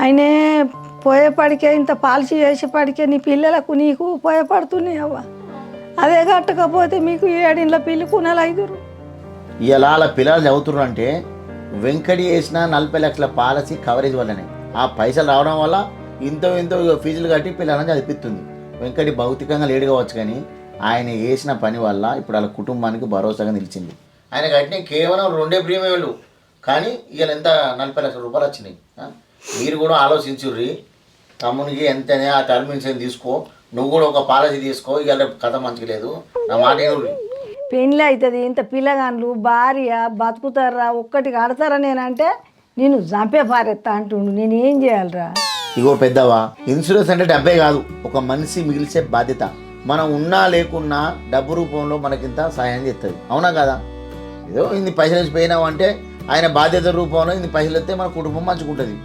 ఆయనే పోయేపాడికే ఇంత పాలసీ చేసేపడికే నీ పిల్లలకు నీకు ఉపయోగపడుతున్నాయి అవ్వ. అదే కట్టకపోతే మీకు ఏడిండ్ల పిల్లి కునలు ఐదురు. ఇలా అలా పిల్లలు చదువుతున్నారు అంటే వెంకటి వేసిన నలభై లక్షల పాలసీ కవరేజ్ వల్లనే. ఆ పైసలు రావడం వల్ల ఇంతో ఇంతో ఫీజులు కట్టి పిల్లలను చదివిస్తుంది వెంకటి భౌతికంగా లేడు కావచ్చు కానీ ఆయన వేసిన పని వల్ల ఇప్పుడు వాళ్ళ కుటుంబానికి భరోసాగా నిలిచింది. ఆయన కట్టిన కేవలం రెండే ప్రీమియంలు. కానీ ఇవాళ ఎంత నలభై లక్షల రూపాయలు వచ్చినాయి. మీరు కూడా ఆలోచించుర్రి. తమ్మునికి ఎంతనే ఆ టర్మ్ ఇన్సూరెన్స్ తీసుకో. నువ్వు కూడా ఒక పాలసీ తీసుకో. ఇవాళ కథ మంచిగా లేదు. నా మాట. పెళ్ళి అవుతుంది ఇంత పిల్లగాండ్లు భార్య బతుకుతారా ఒక్కటి కడతారా నేనంటే నేను చంపే పారెత్తా అంటుండు. నేను ఏం చేయాలిరా? ఇగో పెద్దవా ఇన్సూరెన్స్ అంటే డబ్బే కాదు. ఒక మనిషి మిగిల్చే బాధ్యత. మనం ఉన్నా లేకున్నా డబ్బు రూపంలో మనకింత సహాయం చేస్తుంది అవునా కదా? ఏదో ఇన్ని పైసలు పోయినావు అంటే ఆయన బాధ్యత రూపంలో ఇన్ని పైసలు వస్తే మన కుటుంబం మంచుకుంటుంది